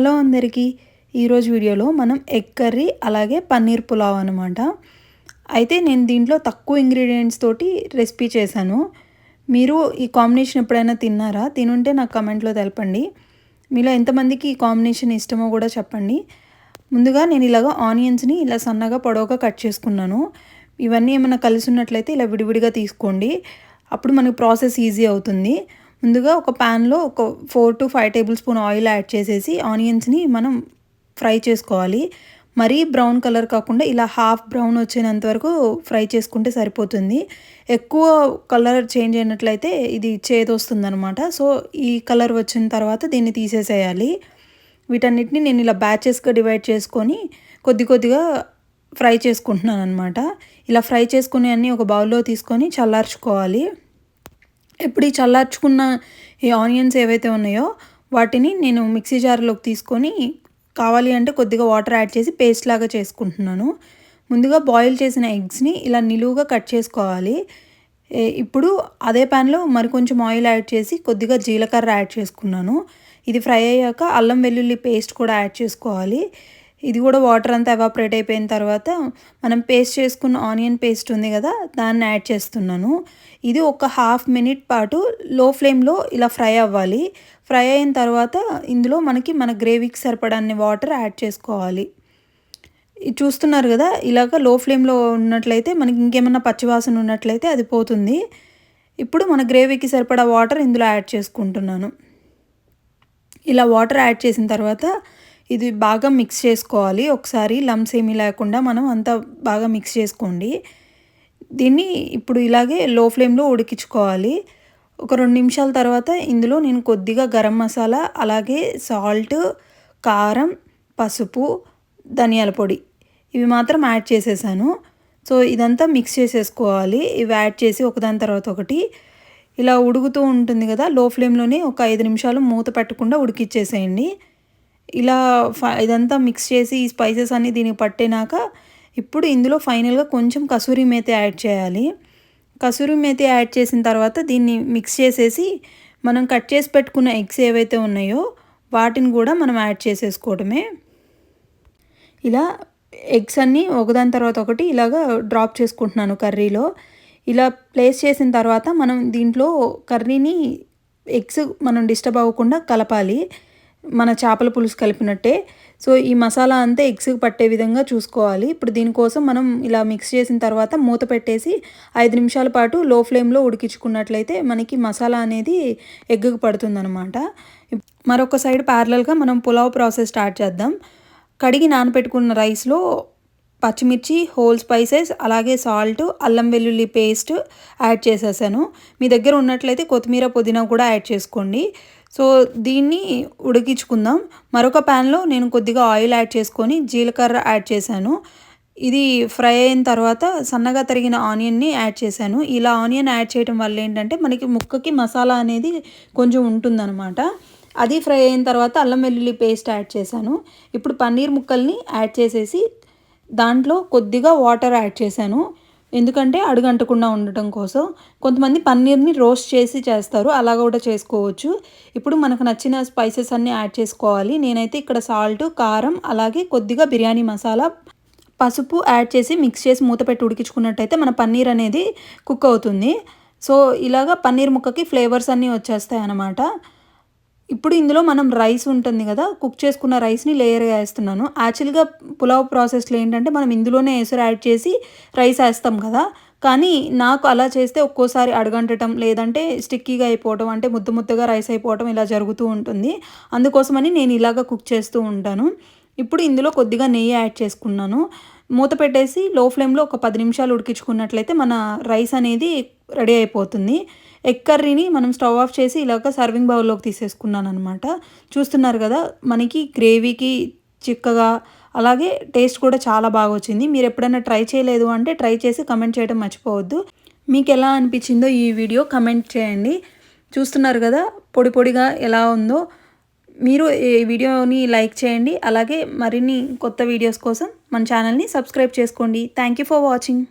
Hello అందరికీ. ఈరోజు వీడియోలో మనం ఎగ్ కర్రీ అలాగే పన్నీర్ పులావ్ అనమాట అయితే నేను దీంట్లో తక్కువ ఇంగ్రీడియంట్స్ తోటి రెసిపీ చేశాను. మీరు ఈ కాంబినేషన్ ఎప్పుడైనా తిన్నారా? తినుంటే నాకు కమెంట్లో తెలపండి. మీలో ఎంతమందికి ఈ కాంబినేషన్ ఇష్టమో కూడా చెప్పండి. ముందుగా నేను ఇలాగ ఆనియన్స్ని ఇలా సన్నగా పొడవుగా కట్ చేసుకున్నాను. ఇవన్నీ ఏమైనా కలిసి ఉన్నట్లయితే ఇలా విడివిడిగా తీసుకోండి. అప్పుడు మనకు ప్రాసెస్ ఈజీ అవుతుంది. ముందుగా ఒక ప్యాన్లో ఒక four to five tablespoon oil add చేసేసి ఆనియన్స్ని మనం ఫ్రై చేసుకోవాలి. మరీ బ్రౌన్ కలర్ కాకుండా ఇలా హాఫ్ బ్రౌన్ వచ్చేంత వరకు ఫ్రై చేసుకుంటే సరిపోతుంది. ఎక్కువ కలర్ చేంజ్ అయినట్లయితే ఇది చేదొస్తుందనమాట సో ఈ కలర్ వచ్చిన తర్వాత దీన్ని తీసేసేయాలి. వీటన్నిటిని నేను ఇలా బ్యాచెస్గా డివైడ్ చేసుకొని కొద్ది కొద్దిగా ఫ్రై చేసుకుంటున్నాను అనమాట ఇలా ఫ్రై చేసుకునే అన్నీ ఒక బౌల్లో తీసుకొని చల్లార్చుకోవాలి. ఇప్పుడు ఈ చల్లార్చుకున్న ఈ ఆనియన్స్ ఏవైతే ఉన్నాయో వాటిని నేను మిక్సీ జార్లోకి తీసుకొని కావాలి అంటే కొద్దిగా వాటర్ యాడ్ చేసి పేస్ట్ లాగా చేసుకుంటున్నాను. ముందుగా బాయిల్ చేసిన ఎగ్స్ని ఇలా నిలువుగా కట్ చేసుకోవాలి. ఇప్పుడు అదే ప్యాన్లో మరికొంచెం ఆయిల్ యాడ్ చేసి కొద్దిగా జీలకర్ర యాడ్ చేసుకున్నాను. ఇది ఫ్రై అయ్యాక అల్లం వెల్లుల్లి పేస్ట్ కూడా యాడ్ చేసుకోవాలి. ఇది కూడా వాటర్ అంతా ఎవాపరేట్ అయిపోయిన తర్వాత మనం పేస్ట్ చేసుకున్న ఆనియన్ పేస్ట్ ఉంది కదా దాన్ని యాడ్ చేస్తున్నాను. ఇది ఒక హాఫ్ మినిట్ పాటు లో ఫ్లేమ్లో ఇలా ఫ్రై అవ్వాలి. ఫ్రై అయిన తర్వాత ఇందులో మనకి మన గ్రేవీకి సరిపడాన్ని వాటర్ యాడ్ చేసుకోవాలి. ఇది చూస్తున్నారు కదా ఇలాగ లో ఫ్లేమ్లో ఉన్నట్లయితే మనకి ఇంకేమన్నా పచ్చివాసన ఉన్నట్లయితే అది పోతుంది. ఇప్పుడు మన గ్రేవీకి సరిపడా వాటర్ ఇందులో యాడ్ చేసుకుంటున్నాను. ఇలా వాటర్ యాడ్ చేసిన తర్వాత ఇది బాగా మిక్స్ చేసుకోవాలి. ఒకసారి లమ్స్ ఏమీ లేకుండా మనం అంతా బాగా మిక్స్ చేసుకోండి. దీన్ని ఇప్పుడు ఇలాగే లో ఫ్లేమ్లో ఉడికించుకోవాలి. ఒక రెండు నిమిషాల తర్వాత ఇందులో నేను కొద్దిగా గరం మసాలా అలాగే సాల్ట్ కారం పసుపు ధనియాల పొడి ఇవి మాత్రం యాడ్ చేసేసాను. సో ఇదంతా మిక్స్ చేసేసుకోవాలి. ఇవి యాడ్ చేసి ఒకదాని తర్వాత ఒకటి ఇలా ఉడుకుతూ ఉంటుంది కదా లో ఫ్లేమ్లోనే ఒక ఐదు నిమిషాలు మూత పెట్టకుండా ఉడికిచ్చేసేయండి. ఇలా ఇదంతా మిక్స్ చేసి ఈ స్పైసెస్ అన్నీ దీనికి పట్టినాక ఇప్పుడు ఇందులో ఫైనల్గా కొంచెం కసూరి మేతి యాడ్ చేయాలి. కసూరి మేతి యాడ్ చేసిన తర్వాత దీన్ని మిక్స్ చేసేసి మనం కట్ చేసి పెట్టుకున్న ఎగ్స్ ఏవైతే ఉన్నాయో వాటిని కూడా మనం యాడ్ చేసేసుకోవడమే. ఇలా ఎగ్స్ అన్నీ ఒకదాని తర్వాత ఒకటి ఇలాగా డ్రాప్ చేసుకుంటున్నాను కర్రీలో. ఇలా ప్లేస్ చేసిన తర్వాత మనం దీంట్లో కర్రీని ఎగ్స్ మనం డిస్టర్బ్ అవ్వకుండా కలపాలి. మన చేపల పులుసు కలిపినట్టే. సో ఈ మసాలా అంతా ఎగ్స్కి పట్టే విధంగా చూసుకోవాలి. ఇప్పుడు దీనికోసం మనం ఇలా మిక్స్ చేసిన తర్వాత మూత పెట్టేసి ఐదు నిమిషాల పాటు లో ఫ్లేమ్లో ఉడికించుకున్నట్లయితే మనకి మసాలా అనేది ఎగ్గుకు పడుతుందనమాట మరొక సైడ్ ప్యారలల్గా మనం పులావ్ ప్రాసెస్ స్టార్ట్ చేద్దాం. కడిగి నానబెట్టుకున్న రైస్లో పచ్చిమిర్చి హోల్ స్పైసెస్ అలాగే సాల్ట్ అల్లం వెల్లుల్లి పేస్ట్ యాడ్ చేసేసాను. మీ దగ్గర ఉన్నట్లయితే కొత్తిమీర పుదీనా కూడా యాడ్ చేసుకోండి. సో దీన్ని ఉడికించుకుందాం. మరొక ప్యాన్లో నేను కొద్దిగా ఆయిల్ యాడ్ చేసుకొని జీలకర్ర యాడ్ చేశాను. ఇది ఫ్రై అయిన తర్వాత సన్నగా తరిగిన ఆనియన్ని యాడ్ చేశాను. ఇలా ఆనియన్ యాడ్ చేయడం వల్ల ఏంటంటే మనకి ముక్కకి మసాలా అనేది కొంచెం ఉంటుందన్నమాట. అది ఫ్రై అయిన తర్వాత అల్లం వెల్లుల్లి పేస్ట్ యాడ్ చేశాను. ఇప్పుడు పన్నీర్ ముక్కల్ని యాడ్ చేసేసి దాంట్లో కొద్దిగా వాటర్ యాడ్ చేశాను. ఎందుకంటే అడుగంటకుండా ఉండటం కోసం. కొంతమంది పన్నీర్ని రోస్ట్ చేసి చేస్తారు. అలా కూడా చేసుకోవచ్చు. ఇప్పుడు మనకు నచ్చిన స్పైసెస్ అన్నీ యాడ్ చేసుకోవాలి. నేనైతే ఇక్కడ సాల్ట్ కారం అలాగే కొద్దిగా బిర్యానీ మసాలా పసుపు యాడ్ చేసి మిక్స్ చేసి మూత పెట్టి ఉడికించుకున్నట్టయితే మన పన్నీర్ అనేది కుక్ అవుతుంది. సో ఇలాగా పన్నీర్ ముక్కకి ఫ్లేవర్స్ అన్నీ వచ్చేస్తాయి అన్నమాట ఇప్పుడు ఇందులో మనం రైస్ ఉంటుంది కదా కుక్ చేసుకున్న రైస్ని లేయర్గా వేస్తున్నాను. యాక్చువల్గా పులావ్ ప్రాసెస్లో ఏంటంటే మనం ఇందులోనే ఎసురు యాడ్ చేసి రైస్ వేస్తాం కదా. కానీ నాకు అలా చేస్తే ఒక్కోసారి అడగంటటం లేదంటే స్టిక్కీగా అయిపోవటం అంటే ముద్ద ముద్దగా రైస్ అయిపోవటం ఇలా జరుగుతూ ఉంటుంది. అందుకోసమని నేను ఇలాగ కుక్ చేస్తూ ఉంటాను. ఇప్పుడు ఇందులో కొద్దిగా నెయ్యి యాడ్ చేసుకున్నాను. మూత పెట్టేసి లో ఫ్లేమ్లో ఒక పది నిమిషాలు ఉడికించుకున్నట్లయితే మన రైస్ అనేది రెడీ అయిపోతుంది. ఎగ్ కర్రీని మనం స్టవ్ ఆఫ్ చేసి ఇలాగ సర్వింగ్ బౌల్లోకి తీసేసుకున్నాను అనమాట చూస్తున్నారు కదా మనకి గ్రేవీకి చిక్కగా అలాగే టేస్ట్ కూడా చాలా బాగా వచ్చింది. మీరు ఎప్పుడైనా ట్రై చేయలేదు అంటే ట్రై చేసి కమెంట్ చేయడం మర్చిపోవద్దు. మీకు ఎలా అనిపించిందో ఈ వీడియో కమెంట్ చేయండి. చూస్తున్నారు కదా పొడి పొడిగా ఎలా ఉందో. మీరు ఈ వీడియోని లైక్ చేయండి. అలాగే మరిన్ని కొత్త వీడియోస్ కోసం మన ఛానల్ని సబ్స్క్రైబ్ చేసుకోండి. Thank you for watching